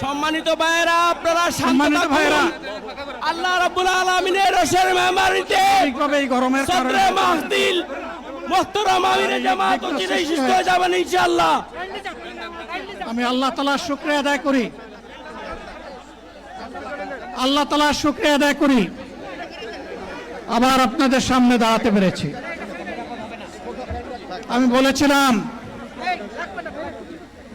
সম্মানিত ভাইয়েরা আপনারা সম্মানিত। ভাইয়েরা। আল্লাহ রাব্বুল আলামিনের রসের মেহমানিতে ঠিকভাবে এই গরমের কারণে মাহদিল মোহতরম আমিরে জামাত চিরাই সুস্থ হয়ে যাবেন ইনশাআল্লাহ আমি আল্লাহ তালার শুক্রিয়া আদায় করি আল্লাহ তালার শুক্রিয়া আদায় করি আবার আপনাদের সামনে দাঁড়াতে পেরেছি আমি বলেছিলাম